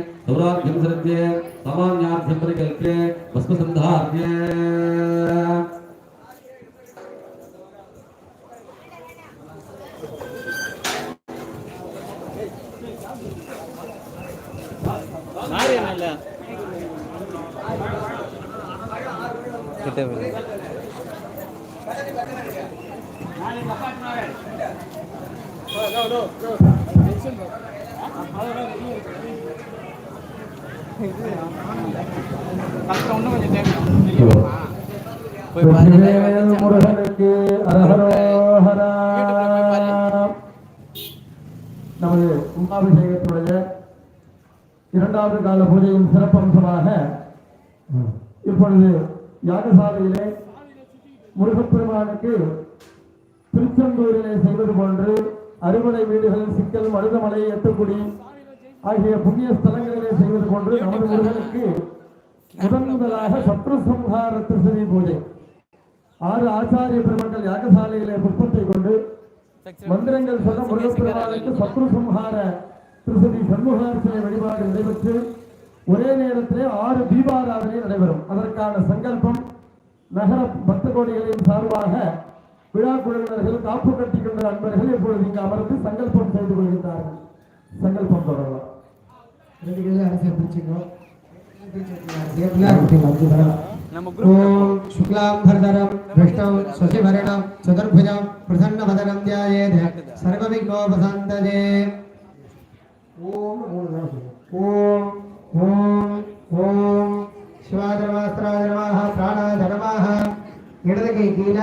सौराभ्यं सृज्य सामान्यार्थ्यं परिकल्प्य भस्मसन्धार्य Go, go, go. முருகனுக்கு அரஹரோஹரா. நமது கும்பாபிஷேகத்துடைய இரண்டாவது கால பூஜையின் சிறப்பம்சமாக இப்பொழுது யாகசாலையிலே முருகப்பெருமானுக்கு திருச்செந்தூரிலே செய்வது போன்று அறுவடை வீடுகளில் சிக்கல் மருதமலை எட்டுக்குடி ஆகிய புண்ணிய ஸ்தலங்களிலே செய்வது போன்று நமது முருகனுக்கு முதன் முதலாக சத்ரு சம்ஹார திருசதி பூஜை. ஆறு ஆச்சாரிய பெருமக்கள் யாகசாலையிலே புஷ்பத்தை கொண்டு மந்திரங்கள் சொல்ல முருகப்பெருமானுக்கு சத்ரு சம்ஹார திருசதி சண்முகார்ச்சனை வழிபாடு நடைபெற்று ஒரே நேரத்திலே ஆறு தீபாராதனை நடைபெறும். அதற்கான சங்கல்பம் நகர பக்த கோடிகளின் சார்பாக விழா குழுவினர்கள் காப்பு கட்டிக் கொண்ட அன்பர்கள் இப்பொழுது இங்கு அமர்ந்து சங்கல்பம் செய்து கொள்கின்றார்கள். சங்கல்பம் தொடரலாம். రెండు వేల అరసేపు శుక్లాంబరధరం భృష్టం శశిభరణం చతుర్భుజం ప్రసన్నవదనం ధ్యాయేద సర్వవిఘ్నోపసంతజే ఓం ఓం ఓం ఓం శివాధర్మాస్త్రాయ నమః ప్రాణాయ నమః ఎడదకి గీల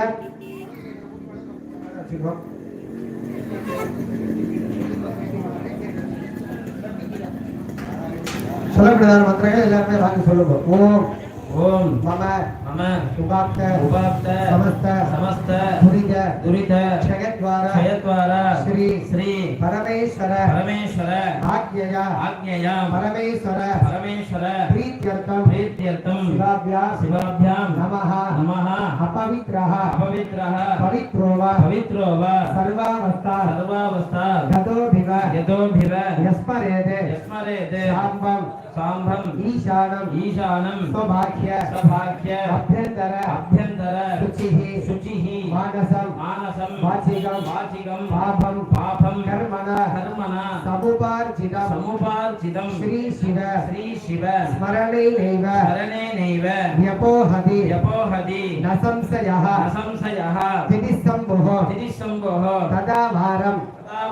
சொல்ல பிரதான மந்திரங்கள் எல்லாருமே வாங்க சொல்லுங்க. ஓம். ஓம். மம. मम उपाक्त उपाक्त समस्त समस्त दुरित दुरित क्षयद्वार क्षयद्वार श्री श्री परमेश्वर परमेश्वर आज्ञय आज्ञय परमेश्वर परमेश्वर प्रीत्यर्थम प्रीत्यर्थम शिवाभ्याम शिवाभ्याम नमः नमः अपवित्रः अपवित्रः पवित्रो वा पवित्रो वा सर्वावस्था सर्वावस्था गतोभिव गतोभिव यस्मरेते यस्मरेते सांबम सांभम ईशानम ईशानम स्वभाग्य स्वभाग्य అభ్యంతర అభ్యంతర శుచి శుచి మానసం మానసం వాచికం వాచికం పాపం పాపం కర్మణ కర్మణ సముపార్జిత సముపార్జితం శ్రీ శివ శ్రీ శివ స్మరణేనైవ స్మరణేనైవ వ్యపోహతి వ్యపోహతి న సంశయ న సంశయః తితిస్సంభోః తితిస్సంభోః తదా భారం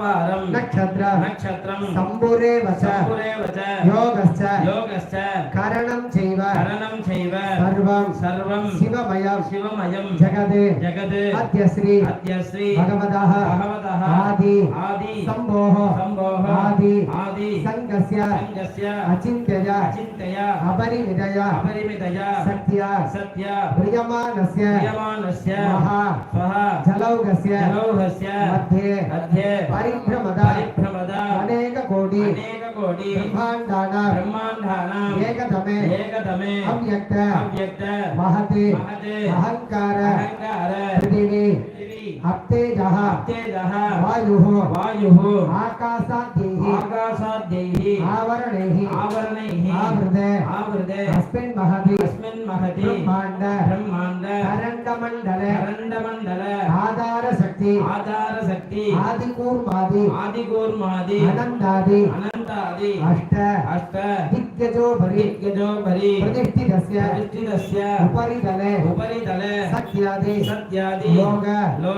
वारं नक्षत्र। नक्षत्रं। सम्बुरेव च सम्पुरेव च योगश्च। योगश्च। करणं चैव। करणं चैव। सर्वं। सर्वं। शिवमयं शिवमयं जगत् जगत् अद्य श्री अद्य श्री भगवतः। भगवतः। आदि। आदि। सम्भोः। सम्भोः। आदि। आदि। सङ्गस्य सङ्गस्य अचिन्त्यय। अचिन्तया अपरिमितय। अपरिमितया। सत्य। सत्य। प्रियमाणस्य क्रियमाणस्य। महा स्वः। जलौघस्य जलौहस्य। मध्ये। मध्ये। परिभ्रमद परिभ्रमद अनेककोटि अनेककोटि ब्रह्माण्डानां ब्रह्माण्डानाम् एकतमे एकतमे अव्यक्त अव्यक्त महति महते अहङ्कार अहङ्कार पृथिवी पृथिवी अप्तेजः तेजः वायुः वायुः आकाशाद्यैः आकाशाद्यैः आवरणैः आवरणैः आवृते आवृते अस्मिन् महति अस्मिन् महति ब्रह्माण्ड ब्रह्माण्ड करण्डमण्डले करण्डमण्डल आधारशक्ति आधारशक्ति आदिकूर्मादि आदिगोर्मादि अनन्तादि अनन्तादि अष्ट अष्ट दिग्गजोपरि दिग्गजोपरि प्रतिष्ठितस्य प्रतिष्ठितस्य उपरितले उपरितले सत्यादि सत्यादि लोक लोक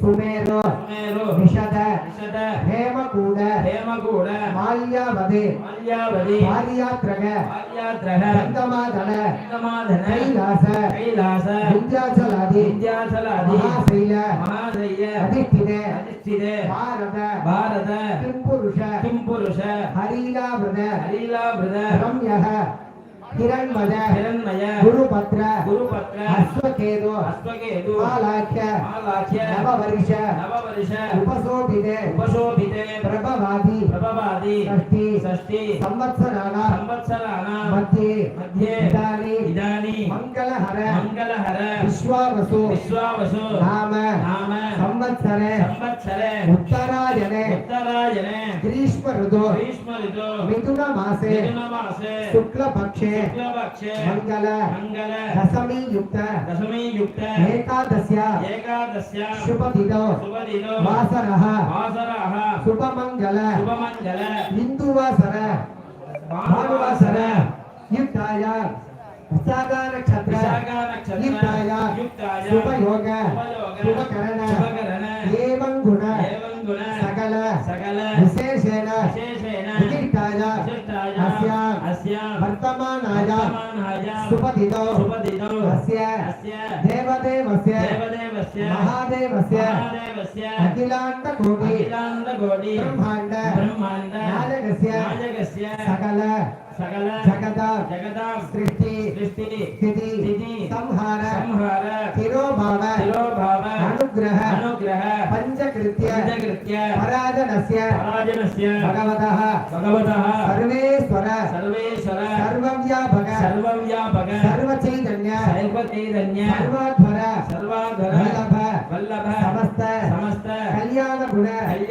ಸುಮೇರು ಸುಮೇರು ವಿಷದ ವಿಶದ ಹೇಮಕೂಡ ಹೇಮಗೂಡ ಮಾಲ್ಯಾವಧಿ ಮಾಲ್ಯಾವತಿ ಪಾರಿಯಾತ್ರಗ ಪಾರ್ಯಾದ್ರಹ ಗಂಧಮಾದಳ ಸಮಾಧನ ಕೈಲಾಸ ಕೈಲಾಸ ವಿಂಧ್ಯಾಚಲಾದಿ ವಿದ್ಯಾಚಲಾದಿ ಮಹಾಶೈಲ ಮಹಾದಯ್ಯ ಅಧಿಷ್ಠಿತೆ ಅಧಿಷ್ಠಿತೆ ಭಾರತ ಭಾರತ ಕಿಂಪುರುಷ ಕಿಂಪುರುಷ ಹರೀಲಾವೃತ ಹಲೀಲಾಭೃತ ರಮ್ಯ किरण मज किरण मज गुरु पत्र गुरु पत्र हिरण्मज हिरण्मय गुरुपत्र गुरुपत्र अश्वकेतु अश्वकेतु मालाख्य मालाख्य नववर्ष नववर्ष उपशोभिते उपशोभिते प्रभवादि प्रभवादि षष्टि षष्टि संवत्सराणा संवत्सराणा मध्ये मध्ये इदानी इदानी मंगल मङ्गलहर विश्वावसु विश्वावसु नाम नाम संवत्सरे संवत्सरे उत्तरायणे उत्तरायणे ग्रीष्म ऋतु ग्रीष्म ऋतु मिथुन मासे मिथुन मासे शुक्ल पक्षे शुक्लपक्षे मंगल। मंगल। दशमी युक्त। दशमी युक्त। एकादश्या। एकादश्या। शुभ दिनो शुभ दिनो वासरः। वासरः शुभ मंगल शुभ मंगल हिंदू वासर भानुवासर युक्ताय। विशाखा नक्षत्र युक्ताय शुभ योग शुभ करण एवं गुण। सकल। सकल। विशेषेण। विशेषेण। नक्षत्राय अस्य वर्तमानाय सुपथितो अस्य देवदेवस्य महादेवस्य अखिलाण्डकोटि ब्रह्माण्ड नालकस्य सकल। सकल। जगदा जगदा सृष्टि। सृष्टि। स्थिति। स्थिति। संहार। संहार। तिरोभाव। तिरोभाव। अनुग्रह। अनुग्रह। पञ्चकृत्य पञ्चकृत्य भगवतः। भगवतः। सर्वेश्वर। सर्वेश्वर। सर्वव्यापक। सर्वव्यापक। सर्वचैतन्य। सर्वचैतन्य। सर्वाधर सर्वाधर वल्लभ। वल्लभ। समस्त। समस्त। कल्याण गुण कल्याण।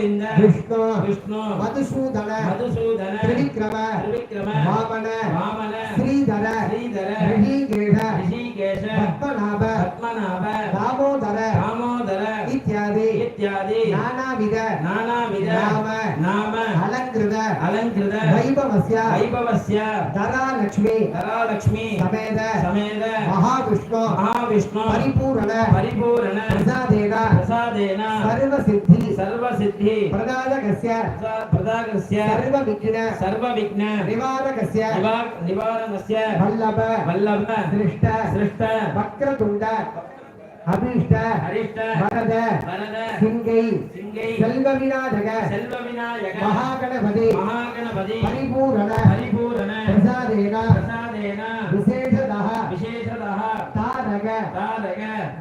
ಗೋವಿಂದ ವಿಷ್ಣು ವಿಷ್ಣು ಮಧುಸೂದನ ಮಧುಸೂದನ ತ್ರಿವಿಕ್ರಮ ತ್ರಿವಿಕ್ರಮ ವಾಮನ ವಾಮನ ಶ್ರೀಧರ ಶ್ರೀಧರ ಋಷಿಕೇಶ ಋಷಿಕೇಶ ಪದ್ಮನಾಭ ಪದ್ಮನಾಭ ರಾಮೋದರ ರಾಮೋದರ இத்தியாதி நானாவித. நானாவித. நாம. நாம. அலங்கிருத. அலங்கிருத. வைபவஸ்ய. வைபவஸ்ய. தரா லட்சுமி தரா லட்சுமி சமேத. சமேத. மகாவிஷ்ணு. மகாவிஷ்ணு. பரிபூரண. பரிபூரண. பிரசாதேன. பிரசாதேன. சர்வ சித்தி சர்வ சித்தி பிரதாதகஸ்ய. பிரதாதகஸ்ய சர்வ விக்ன சர்வ விக்ன நிவாரகஸ்ய நிவாரகஸ்ய வல்லப. வல்லப. சிருஷ்ட. சிருஷ்ட. வக்ரதுண்ட. அபீஷ்ட அரிஷ்ட வரத வரத சிங்கை சிங்கை செல்வ விநாயக செல்வ விநாயக மகாகணபதி மகாகணபதி பரிபூரண பரிபூரண பிரசாதேன பிரசாதேன விசேஷ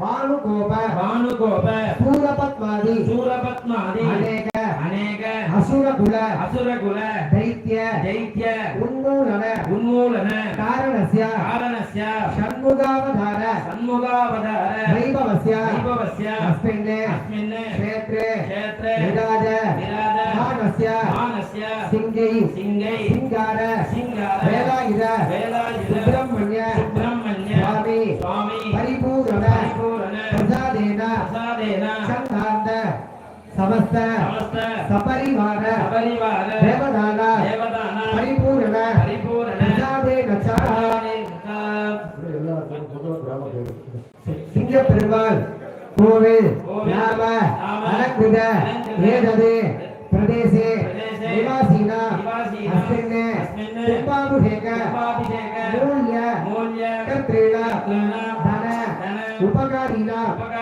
ಭಾನುಗೋಪ ಭಾನುಗೋಪ ಸೂರಪತ್ಮಾದಿ ಸೂರಪತ್ಮಾದಿ ಅನೇಕ ಅನೇಕ ಅಸುರ ಕುಲ ಅಸುರ ಕುಲ ದೈತ್ಯ ದೈತ್ಯ ಉನ್ಮೂಲನ ಉನ್ಮೂಲನ ಕಾರಣಸ್ಯ ಕಾರಣಸ್ಯ ಷಣ್ಮುಗಾವಧಾರ ಷಣ್ಮುಗಾವಧಾರ ವೈಭವಸ್ಯ ವೈಭವಸ್ಯ ಅಸ್ಮಿನ್ ಅಸ್ಮಿನ್ ಕ್ಷೇತ್ರೆ ಕ್ಷೇತ್ರೆ ವಿರಾಜ ವಿರಾಜ ಮಾನಸ್ಯ ಮಾನಸ್ಯ ಸಿಂಗೈ ಸಿಂಗೈ ಸಿಂಗಾರ ಸಿಂಗಾರ ವೇಲಾಯುಧ ವೇಲಾಯುಧ ಸಮಸ್ತ ಸಪರಿವಾರ ದೇವದಾನ ಪರಿಪೂರ್ಣ சிங்க பெருமாள் கோவில் நாம அலக்குத ஏதது பிரதேசே நிவாசினா அஸ்மின் தும்பாபிஷேக மூல்ய கத்ரு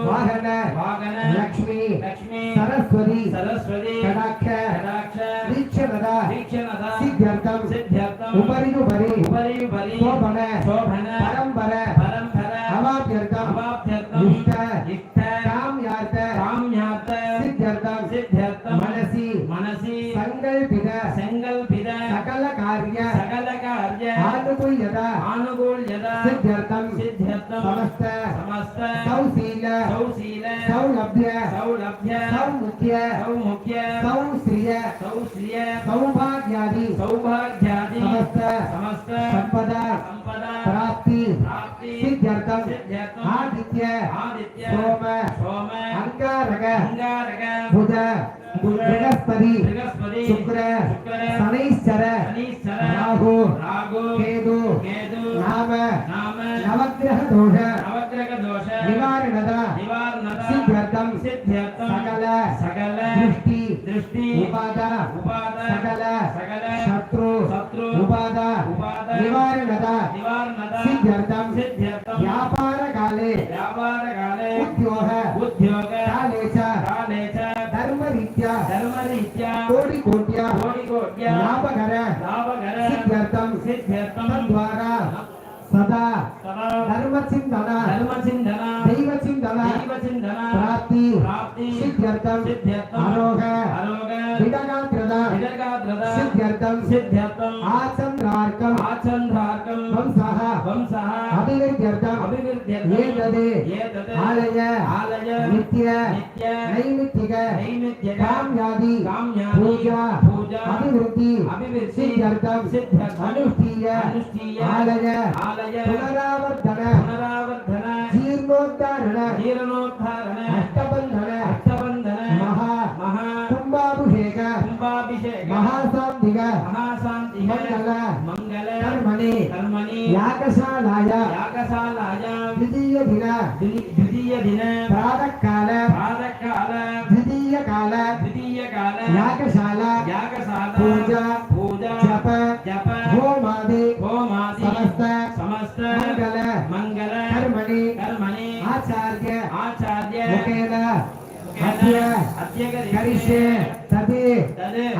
வாகன வாகன லக்ஷ்மி லக்ஷ்மி சரஸ்வதி சரஸ்வதி கடாட்ச आदित्य सोम सोम अंगारक बृहस्पति शुक्र शनैश्चर राहु केतु नाम नवग्रह दोष नवग्रह सिद्ध्यर्थम सिद्ध्यर्थम सकल दृष्टि उपाद सकल शत्रु शत्रु उपाद उपाद निवारणद सिद्ध्यर्थम సదా సదా ధర్మచిందన ధర్మచిందన దైవచిందన प्राप्ति सिद्ध्यर्थम आरोह विडगात्रदा सिद्ध्यर्थम आलय आलय नित्य नित्य नैमित्तिक नैमित्तिक काम्यादि काम्यादि अभिवृद्धि आलय पुनरावर्धन पुनरावर्धन जीर्णोद्धारण ಅಭಿವೃದ್ಧಿ ಸಿದ್ಧಾರ್ಥಂ ಸಿದ್ಧಾರ್ಥಂ ಅನುಷ್ಠೀಯ ಅನುಷ್ಠೀಯ ಆಲಯ ಆಲಯ ಪುನರಾವರ್ತನ ಪುನರಾವರ್ತನ ಜೀರ್ಣೋದ್ಧಾರಣ ಜೀರ್ಣೋದ್ಧಾರಣ ಅಷ್ಟಬಂಧನ ಅಷ್ಟಬಂಧನ ಮಹಾ ಮಹಾ ಕುಂಭಾಭಿಷೇಕ ಕುಂಭಾಭಿಷೇಕ ಮಹಾಸಾಂತಿಕ ಮಹಾಶಾಂತಿ ಮಂಗಲ द्वितीय दिन द्वितीय दिन प्रातः काल प्रातः काल द्वितीय काल द्वितीय काल याकशाला याकशाला पूजा। पूजा। जप। जप। होमादि। होमादि। समस्त। समस्त। मंगल। मंगल। कर्मणे। कर्मणे। आचार्य। आचार्य। मुकेन अद्य। अद्य करिष्ये। तदे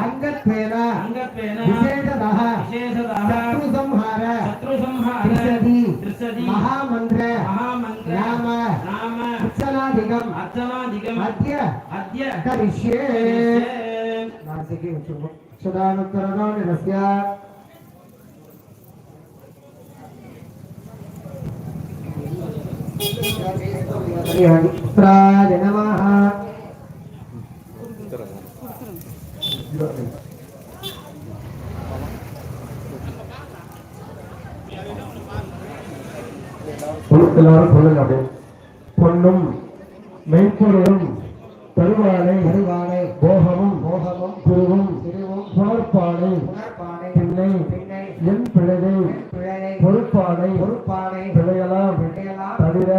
अंगत्वेन अंगत्वेन विशेषतः विशेषतः शत्रु संहार शत्रु संहार दृश्यति दृश्यति महामंत्र महामंत्र नाम नाम अर्चनादिकम अर्चनादिकम अद्य अद्य करिष्ये। नासिके उच्चम सदानन्तरणं निरस्य नमः। எல்லாரும் சொல்லுங்க அப்படியே பொன்னும் மெய்ப்பொருளும் தருவானை வருவானை போகமும் மோகமும் திருவும் திருவும் புணர்ப்பானை புனர்பானை பின்னை பின்னை என் பிழையை பிழையை பொறுப்பானை பொறுப்பானை பிழையலாம் பிழையலாம் தவிர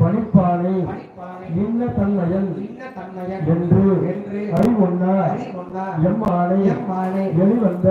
பணிப்பானை இன்ன தன்மையன் என்று அறிவுண்டார் எம்மானை எம்மானை வெளிவந்த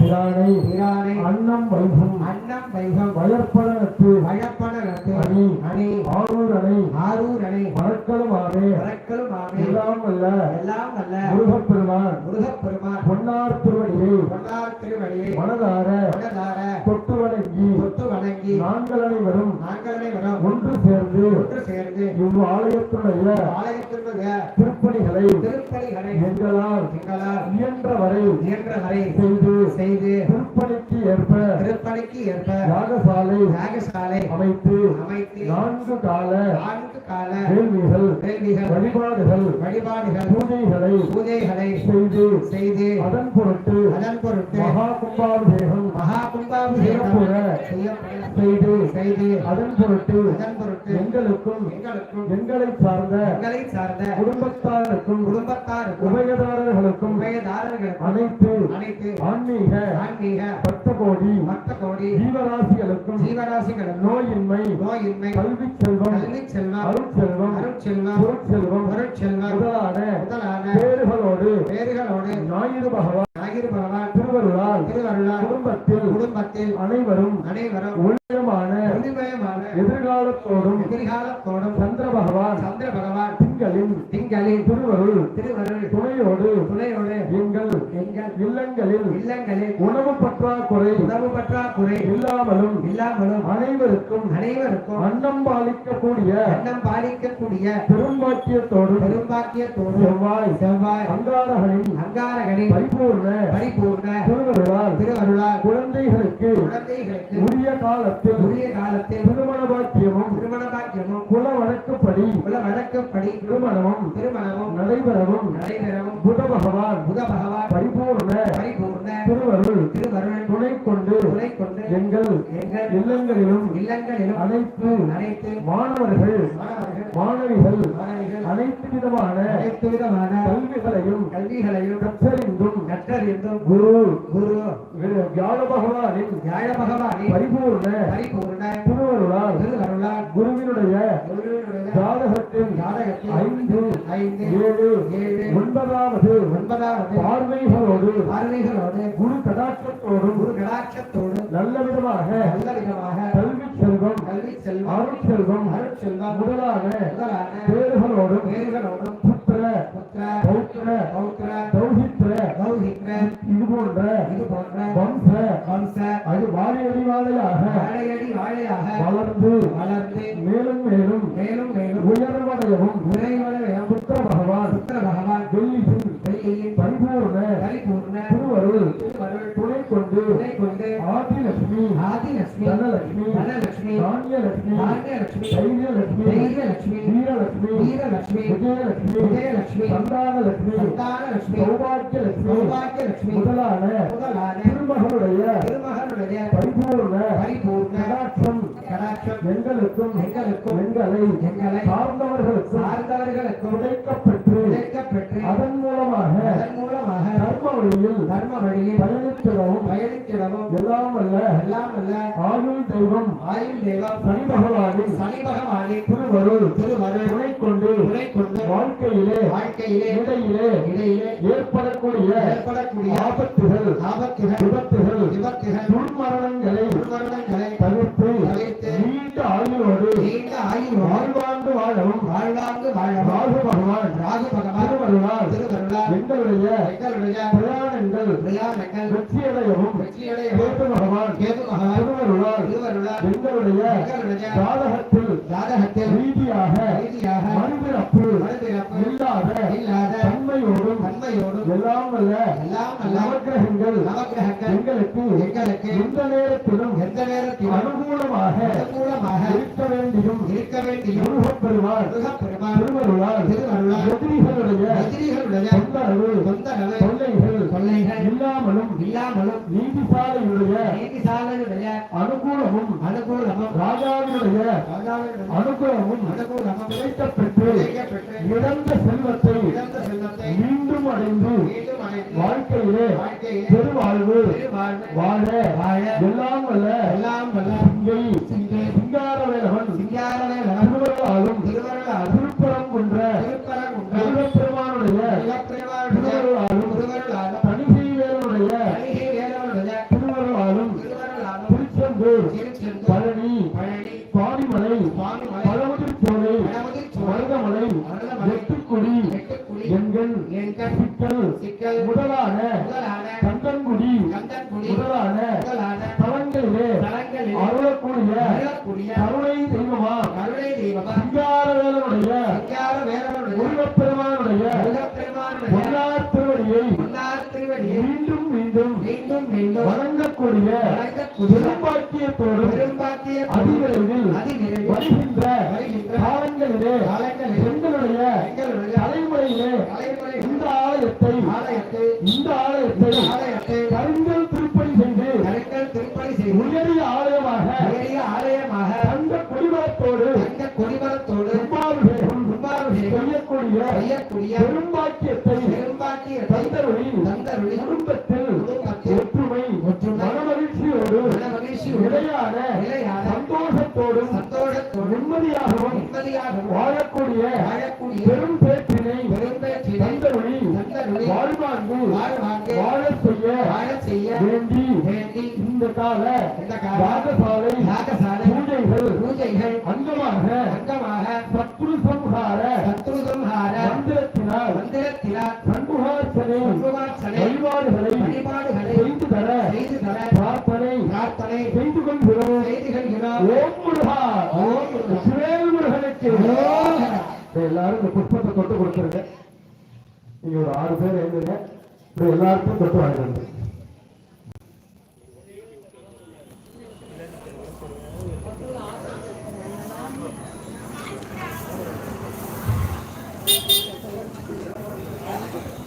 பிரானை பிரானை அன்னம் வைகும் அன்னம் வைகம் வயற்படனத்து வழப்படத்து அணி அணி ஆரூரனை ஆரூரணை மறக்கலுமாவே மறக்கலும் ஆமே எல்லாம் அல்ல எல்லாம் அல்ல முருகப்பெருமான் முருகப்பெருமான் பொன்னார் திருவடியை பொன்னார் திருவடியை மனதார மனதார தொட்டு வணங்கி தொட்டு வணங்கி நாங்கள் அனைவரும் நாங்கள் அனைவரும் ஒன்று சேர்ந்து ஒன்று சேர்ந்து இவ் ஆலயத்தினுடைய ஆலயத்தினுடைய திருப்பணிகளை திருப்பணிகளை எங்களால் எங்களால் இயன்றவரை இயன்றவரை செய்து செய்து திருப்பணிக்கு ஏற்ப திருப்பணிக்கு ஏற்ப யாகசாலை யாகசாலை அமைத்து அமைத்து நான்கு கால நான்கு கால வேள்விகள் வேள்விகள் வழிபாடுகள் வழிபாடுகள் பூஜைகளை பூஜைகளை செய்து செய்து அதன் பொருட்டு அதன் பொருட்டு மகா கும்பாபிஷேகம் மகா கும்பாபிஷேகம் செய்து செய்து அதன் பொருட்டு அதன் பொருட்டு எங்களுக்கும் எங்களுக்கும் எங்களை சார்ந்த எங்களை சார்ந்த குடும்பத்தாருக்கும் குடும்பத்தாருக்கும் உபயதாரர்களுக்கும் உபயதாரர்களுக்கும் அனைத்து அனைத்து ஆன்மீக ஆன்மீக பக்த கோடி பக்த கோடி ஜீவராசிகளுக்கும் ஜீவராசிகளுக்கும் நோயின்மை நோயின்மை கல்வி செல்வம் கல்வி செல்வம் அருட்செல்வம் அருட்செல்வம் பொருட்செல்வம் பொருட்செல்வம் முதலான முதலான பேறுகளோடு பேறுகளோடு ஞாயிறு பகவான் ஞாயிறு பகவான் திருவருளால் திருவருளால் குடும்பத்தில் குடும்பத்தில் அனைவரும் அனைவரும் ஒளிமயமான ஒளிமயமான எதிர்காலத்தோடும் எதிர்காலத்தோடும் சந்திர பகவான் சந்திர பகவான் திங்களின் திங்களில் திருவருள் திருவருள் துணையோடு துணையோடு. எங்கள் எங்கள் இல்லங்களில் இல்லங்களில் உணவு பற்றாக்குறை உணவு பற்றாக்குறை இல்லாமலும் இல்லாமலும் அனைவருக்கும் அனைவருக்கும் அன்னம் பாலிக்கக்கூடிய எண்ணம் பாலிக்கக்கூடிய பெரும்பாக்கியத்தோடும் பெரும்பாக்கியத்தோடு செவ்வாய் செவ்வாய் அங்காரகளின் அங்காரகளின் பரிபூர்ண பரிபூர்ண திருவருளால் திருவருளால் குழந்தைகளுக்கு குழந்தைகளுக்கு உரிய காலத்தில் உரிய காலத்தில் திருமண பாக்கியமும் திருமண பாக்கியமும் குல வழக்கப்படி குல வழக்கப்படி திருமணமும் திருமணமும் நடைபெறவும் நடைபெறவும் புத பகவான் புத பகவான் பரிபூர்ண பரிபூர்ண திருவருள் திருவருள் துணை கொண்டு துணை கொண்டு எங்கள் எங்கள் இல்லங்களிலும் இல்லங்களிலும் அனைத்து அனைத்து மாணவர்கள் மாணவர்கள் மாணவிகள் அனைத்து விதமான அனைத்து விதமான கல்விகளையும் கல்விகளையும் கற்றறிந்தும் கற்றறிந்தும் குரு குரு. வியாழ பகவானின் வியாழ பகவானின் பரிபூர்ண பரிபூர்ண திருவருளால் திருவருளால் குருவினுடைய ஜாதகத்தில் ஜாதகத்தில் ஐந்து ஐந்து ஏழு ஏழு ஒன்பதாவது ஒன்பதாவது பார்வைகளோடு பார்வைகளோடு குரு கடாட்சத்தோடும் குரு கடாட்சத்தோடு நல்ல விதமாக நல்ல விதமாக கல்வி செல்வம் கல்வி செல்வம் அருட்செல்வம் அருட்செல்வம் முதலான முதலான பேறுகளோடும் பேறுகளோடும் புத்திர புத்திர பௌத்திர பௌத்திர தௌஹித்ர கௌஹித்ர இது போன்ற இது போன்ற வம்ச வம்ச அது வாழையடி வாழையாக வாழையடி வாழையாக வளர்ந்து வளர்ந்து மேலும் மேலும் மேலும் மேலும் உயர்வடையவும் உரைவடையும் புத்திர பகவான் புத்திர பகவான் வெள்ளியின் பரிபூர்ண பரிபூர்ண திருவருள் திருவருள் துணை கொண்டு துணை கொண்டு ஆதிலட்சுமி ஆதிலட்சுமி தனலட்சுமி தனலட்சுமி தானியலட்சுமி தானியலட்சுமி தைரியலட்சுமி தைரியலட்சுமி வீரலட்சுமி வீரலட்சுமி விஜயலட்சுமி விஜயலட்சுமி சந்தானலட்சுமி சந்தானலட்சுமி சௌபாகியலட்சுமி சௌபாகியலட்சுமி முதலான முதலான திருமகளுடைய திருமகனுடைய பரிபூர்ண பரிபூர்ண கடாட்சம் கடாட்சம் எங்களுக்கும் எங்களுக்கும் எங்களை எங்களை சார்ந்தவர்களுக்கும் சார்ந்தவர்களுக்கும் கிடைக்கப்பெற்று கிடைக்கப்பெற்று அதன் மூலமாக அதன் மூலமாக தர்ம வழியில் தர்ம வழியில் பயணித்திடவும் பயணித்திடவும் எல்லாம் அல்ல எல்லாம் அல்ல ஆயுள் தெய்வம் ஆயுள் தேவம் சனி பகவானின் சனி பகவானின் திருவருள் திருவருள் துணை கொண்டு துணை கொண்டு வாழ்க்கையிலே வாழ்க்கையிலே இடையிலே இடையிலே ஏற்படக்கூடிய ஏற்படக்கூடிய ஆபத்துகள் ஆபத்துகள் விபத்துகள் விபத்துகள் துர்மரணங்களை துர்மரணங்களை தவிர்த்து தவிர்த்து நீண்ட ஆயுளோடு நீண்ட ஆயுள் வாழ்வாண்டு வாழவும் வாழ்வாங்கு வாழவும் ராகு பகவான் ராகு பகவான் திருவருளால் திருவருளால் எங்களுடைய எங்களுடைய பிரயாணங்கள் பிரயாணங்கள் வெற்றியடையவும் வெற்றியடைய கேது பகவான் கேது பகவான் திருவருளால் திருவருளால் எங்களுடைய எங்களுடைய ஜாதகத்தில் ஜாதகத்தில் ரீதியாக ரீதியாக மறுபிறப்பு எல்லாம் வல்ல நவக்கிரகங்கள். எங்களுக்கு எங்களுக்கு எந்த நேரத்திலும் எந்த நேரத்திலும் அனுகூலமாக அனுகூலமாக இருக்க வேண்டியும் இருக்க வேண்டியும் முருகப்பெருமான் முருகப்பெருமான் திருவருளால் திருவருளால் எதிரிகளுடைய எதிரிகளுடைய தொந்தரவு தொந்தரவு தொல்லைகள் தொல்லைகள் இல்லாமலும் இல்லாமலும் நீதிசாலையுடைய நீதிசாலையுடைய அனுகூலமும் அனுகூலமும் ராஜாவினுடைய ராஜாவினுடைய அனுகூலமும் அனுகூலமும் கிடைக்கப்பெற்று இழந்த செல்வத்தை மீண்டும் அடைந்து மீண்டும் அடைந்து வாழ்க்கையிலே வாழ்க்கையிலே பெருவாழ்வு பெருவாழ்வு வாழ வாழ எல்லாம் வல்ல எல்லாம் வல்ல. அருளக்கூடிய கருணை தெய்வமா? கருணை தெய்வமா? சிங்காரவேலனுடைய சிங்கார வேலவனுடைய முருகப்பெருமானுடைய முருகப்பெருமானுடைய பொன்னார் திருவடியை மீண்டும் மீண்டும் மீண்டும் மீண்டும் வணங்கக்கூடிய வணங்கக்கூடிய பெரும்பாக்கியத்தோடும் பெரும்பாக்கிய அதிவிரைவில் அதிவிரைவில் பெரும்பாக்கியத்தை பெரும்பாக்கிய தந்தருளில் தந்தருளில் குடும்பத்தில் ஒற்றுமை ஒற்றுமை. மன மகிழ்ச்சியோடு மன மகிழ்ச்சியோடு நிலையான நிலையான சந்தோஷத்தோடும் சந்தோஷத்தோடும் நிம்மதியாகவும் நிம்மதியாகவும் வாழக்கூடிய வாழக்கூடிய பெரும் பேற்றினை பெரும் வாழ்வாங்கு வாழ செய்ய வாழ செய்ய வேண்டி வேண்டி இந்த கால இந்த கால யாகசாலை யாகசாலை பூஜைகள் பூஜைகள் அங்கமாக அங்கமாக சத்ரு சம்ஹார சத்ரு சம்ஹார மந்திரத்தினால் சண்முகார்ச்சனை வழிபாடுகளை வழிபாடுகளை செய்து தர செய்து தர பிரார்த்தனை பிரார்த்தனை செய்து கொள்கிறோம் செய்திகள்கிறோம். ஓம் முருகா. ஓம் முருகா. முருகனுக்கு. ஓம். இப்ப எல்லாரும் இந்த புஷ்பத்தை தொட்டு கொடுத்துருங்க. நீங்க ஒரு ஆறு பேர் எழுதுங்க எல்லாருக்கும் தொட்டு வாங்கிட்டு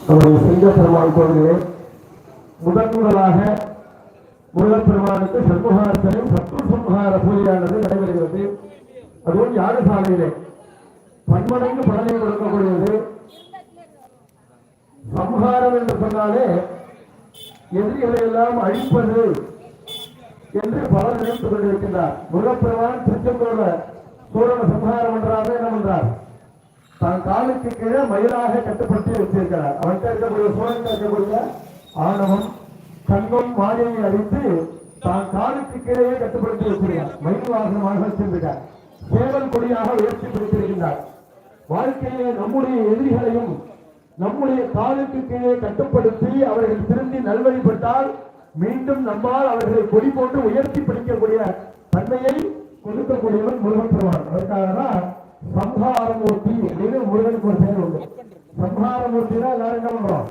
நம்முடைய சிங்க பெருமாள் கோவிலே முதன் முதலாக முருகப்பெருமானுக்கு சண்முகார்த்தனை சத்ரு சம்ஹார பூஜையானது நடைபெறுகிறது. அதுவும் யாகசாலையிலே. பன்மடங்கு பலனை கொடுக்கக்கூடியது. சம்ஹாரம் என்று சொன்னாலே எதிரிகளை எல்லாம் அழிப்பது என்று பலர் நினைத்துக் கொண்டிருக்கின்றார். முருகப்பெருமான் திருச்செங்கோட சூரன சம்ஹாரம் என்றாக என்ன பண்றார் தன் காலுக்கு கீழே மயிலாக கட்டுப்படுத்தி வச்சிருக்கிறார். அவன்கிட்ட இருக்கக்கூடிய சூழல் இருக்கக்கூடிய ஆணவம் தங்கம் மாயையை அறிந்து தான் காலுக்கு கீழே கட்டுப்படுத்தி வச்சிருக்கார் மயில் வாகனமாக வச்சிருக்கிறார். சேவல் கொடியாக உயர்த்தி பிடித்திருக்கிறார் வாழ்க்கையிலே நம்முடைய எதிரிகளையும் நம்முடைய காலுக்கு கீழே கட்டுப்படுத்தி அவர்கள் திரும்பி நல்வழிப்பட்டால் மீண்டும் நம்மால் அவர்களை கொடி போட்டு உயர்த்தி பிடிக்கக்கூடிய தன்மையை கொடுக்கக்கூடியவன் முருகன் பெறுவான் அதற்காக தான் சம்ஹாரமூர்த்தி முருகனுக்கு ஒரு பேர் உண்டு. சம்ஹாரமூர்த்தி தான் எல்லாரும் என்ன பண்றோம்